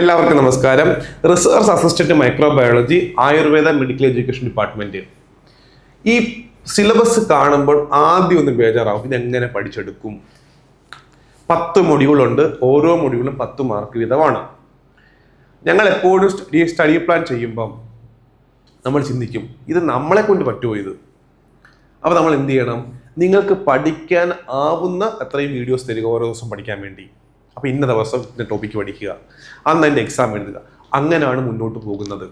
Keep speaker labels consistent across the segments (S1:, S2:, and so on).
S1: എല്ലാവർക്കും നമസ്കാരം. Research assistant microbiology Ayurveda medical education department ഈ സിലബസ് കാണുമ്പോൾ ആദ്യം ഒന്ന് ബേജാറാവും. എങ്ങനെ പഠിച്ചെടുക്കും? പത്ത് മൊഡ്യൂളുണ്ട്. ഓരോ മൊഡ്യൂളും പത്ത് മാർക്ക് വീതമാണ്. ഞങ്ങൾ എപ്പോഴും സ്റ്റഡി പ്ലാൻ ചെയ്യുമ്പം നമ്മൾ ചിന്തിക്കും ഇത് നമ്മളെ കൊണ്ട് പറ്റുമോ ഇത്? അപ്പോൾ നമ്മൾ എന്ത് ചെയ്യണം? നിങ്ങൾക്ക് പഠിക്കാൻ ആവുന്ന അത്രയും വീഡിയോസ് തരിക ഓരോ ദിവസം പഠിക്കാൻ വേണ്ടി. അപ്പോൾ ഇന്ന ദിവസം ഇന്ന ടോപ്പിക്ക് പഠിക്കുക. അന്ന് അതിന്റെ എക്സാം എഴുതുക. അങ്ങനെയാണ് മുന്നോട്ട് പോകുന്നത്.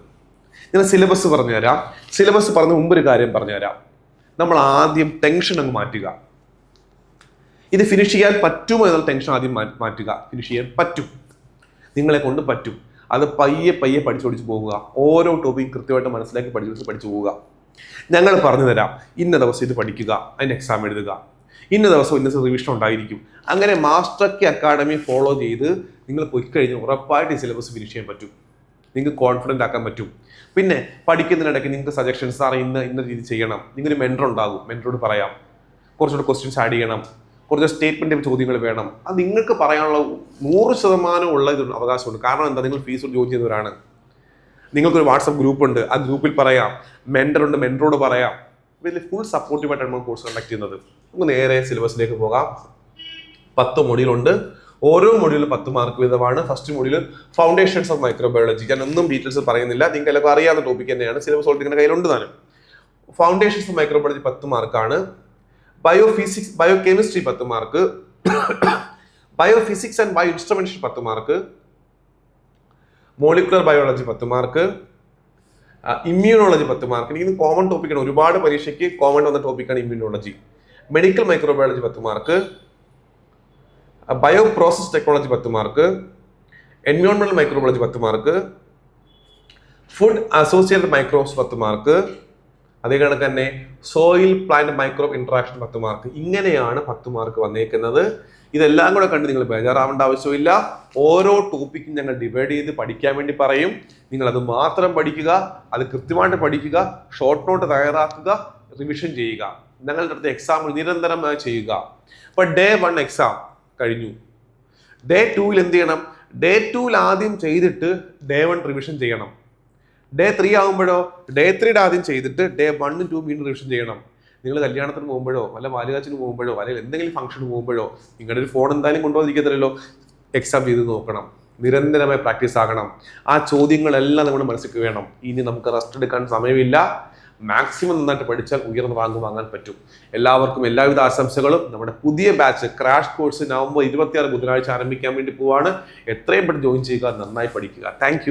S1: ഞാൻ സിലബസ് പറഞ്ഞുതരാം. സിലബസ് പറഞ്ഞ മുമ്പൊരു കാര്യം പറഞ്ഞുതരാം. നമ്മൾ ആദ്യം ടെൻഷൻ അങ്ങ് മാറ്റുക. ഇത് ഫിനിഷ് ചെയ്യാൻ പറ്റുമോ എന്നുള്ള ടെൻഷൻ ആദ്യം മാറ്റുക. ഫിനിഷ് ചെയ്യാൻ പറ്റും. നിങ്ങളെ കൊണ്ട് പറ്റും. അത് പയ്യെ പയ്യെ പഠിച്ചു പഠിച്ചു പോവുക ഓരോ ടോപ്പിക്കും കൃത്യമായിട്ട് മനസ്സിലാക്കി പഠിച്ച് പഠിച്ചു പോവുക ഞങ്ങൾ പറഞ്ഞു തരാം ഇന്ന ദിവസം ഇത് പഠിക്കുക. അതിന്റെ എക്സാം എഴുതുക. ഇന്ന ദിവസം ഇന്ന റിവിഷൻ ഉണ്ടായിരിക്കും. അങ്ങനെ മാസ്റ്റർ കെ അക്കാഡമി ഫോളോ ചെയ്ത് നിങ്ങൾ പോയി കഴിഞ്ഞ് ഉറപ്പായിട്ട് ഈ സിലബസ് ഫിനിഷ് ചെയ്യാൻ പറ്റും. നിങ്ങൾക്ക് കോൺഫിഡന്റ് ആക്കാൻ പറ്റും. പിന്നെ പഠിക്കുന്നതിനിടയ്ക്ക് നിങ്ങൾക്ക് സജഷൻസ് സാർ ഇന്ന് ഇന്ന രീതി ചെയ്യണം. നിങ്ങൾക്ക് മെന്റർ ഉണ്ടാകും. മെന്ററോട് പറയാം. കുറച്ചുകൂടെ ക്വസ്റ്റ്യൻസ് ആഡ് ചെയ്യണം. കുറച്ച് സ്റ്റേറ്റ്മെന്റ് ചോദ്യങ്ങൾ വേണം. അത് നിങ്ങൾക്ക് പറയാനുള്ള നൂറ് ശതമാനം ഉള്ള ഇത് അവകാശമുണ്ട്. കാരണം എന്താ? നിങ്ങൾ ഫീസ് ജോയിൻ ചെയ്തവരാണ്. നിങ്ങൾക്കൊരു വാട്സപ്പ് ഗ്രൂപ്പ് ഉണ്ട്. ആ ഗ്രൂപ്പിൽ പറയാം. മെന്ററുണ്ട് മെന്ററോട് പറയാം. വലിയ ഫുൾ സപ്പോർട്ടീവായിട്ടാണ് നമ്മൾ കോഴ്സ് കണ്ടക്ട് ചെയ്യുന്നത്. നമുക്ക് നേരെ സിലബസിലേക്ക് പോകാം. പത്ത് മൊഡ്യൂളുണ്ട്. ഓരോ മൊഡ്യൂളും പത്ത് മാർക്ക് വീതമാണ്. First module foundations of microbiology ഞാൻ ഒന്നും ഡീറ്റെയിൽസ് പറയുന്നില്ല. നിങ്ങൾക്ക് എല്ലാവർക്കും അറിയാവുന്ന ടോപ്പിക് തന്നെയാണ്. സിലബസ് ഓൾറെഡി നിങ്ങളുടെ കയ്യിലുണ്ട് താനും. ഫൗണ്ടേഷൻസ് ഓഫ് മൈക്രോബയോളജി പത്ത് മാർക്കാണ് ബയോ ഫിസിക്സ് ബയോ കെമിസ്ട്രി പത്ത് mark bio physics and bio instrumentation പത്ത് മാർക്ക് മോളിക്കുലർ ബയോളജി പത്ത് മാർക്ക് ഇമ്മ്യൂണോളജി പത്ത് മാർക്ക് ഇത് കോമൺ ടോപ്പിക്കാണ് ഒരുപാട് പരീക്ഷയ്ക്ക് കോമൺ വന്ന ടോപ്പിക്കാണ് ഇമ്മ്യൂണോളജി മെഡിക്കൽ മൈക്രോബയോളജി പത്ത് മാർക്ക് ബയോ പ്രോസസ് ടെക്നോളജി പത്ത് മാർക്ക് എൻവയോൺമെന്റൽ മൈക്രോബയോളജി പത്ത് മാർക്ക് ഫുഡ് അസോസിയേറ്റഡ് മൈക്രോബ്സ് പത്ത് മാർക്ക് അതേ കണക്ക് തന്നെ സോയിൽ പ്ലാന്റ് മൈക്രോബ് ഇൻട്രാക്ഷൻ പത്ത് മാർക്ക് ഇങ്ങനെയാണ് പത്ത് മാർക്ക് വന്നേക്കുന്നത്. ഇതെല്ലാം കൂടെ കണ്ട് നിങ്ങൾ ബേജാറാവേണ്ട ആവശ്യമില്ല. ഓരോ ടോപ്പിക്കും ഞങ്ങൾ ഡിവൈഡ് ചെയ്ത് പഠിക്കാൻ വേണ്ടി പറയും. നിങ്ങൾ അത് മാത്രം പഠിക്കുക അത് കൃത്യമായിട്ട് പഠിക്കുക ഷോർട്ട് നോട്ട് തയ്യാറാക്കുക റിവിഷൻ ചെയ്യുക. ഞങ്ങളുടെ അടുത്ത് എക്സാം നിരന്തരം ചെയ്യുക. അപ്പൊ ഡേ വൺ എക്സാം കഴിഞ്ഞു. ഡേ ടൂവിൽ എന്ത് ചെയ്യണം? ഡേ ടൂവിൽ ആദ്യം ചെയ്തിട്ട് ഡേ വൺ റിവിഷൻ ചെയ്യണം. ഡേ ത്രീ ആകുമ്പോഴോ ഡേ ത്രീയുടെ ആദ്യം ചെയ്തിട്ട് ഡേ വണ്ണും ടു വീണ്ടും റിവിഷൻ ചെയ്യണം. നിങ്ങൾ കല്യാണത്തിന് പോകുമ്പോഴോ വല്ല ബാലുകാച്ചിന് പോകുമ്പോഴോ അല്ലെങ്കിൽ എന്തെങ്കിലും ഫംഗ്ഷന് പോകുമ്പോഴോ നിങ്ങളുടെ ഒരു ഫോൺ എന്തായാലും കൊണ്ടുപോകാതിരിക്കത്തില്ലല്ലോ എക്സാം ചെയ്ത് നോക്കണം. നിരന്തരമായി പ്രാക്ടീസ് ആകണം. ആ ചോദ്യങ്ങളെല്ലാം നമ്മുടെ മനസ്സിൽ വേണം. ഇനി നമുക്ക് റെസ്റ്റ് എടുക്കാൻ സമയമില്ല. മാക്സിമം നന്നായിട്ട് പഠിച്ചാൽ ഉയർന്ന റാങ്ക് വാങ്ങാൻ പറ്റും. എല്ലാവർക്കും എല്ലാവിധ ആശംസകളും. നമ്മുടെ പുതിയ ബാച്ച് ക്രാഷ് കോഴ്സ് നവംബർ ഇരുപത്തിയാറ് ബുധനാഴ്ച ആരംഭിക്കാൻ വേണ്ടി പോവാണ്. എത്രയും പെട്ടെന്ന് ജോയിൻ ചെയ്യുക നന്നായി പഠിക്കുക. താങ്ക്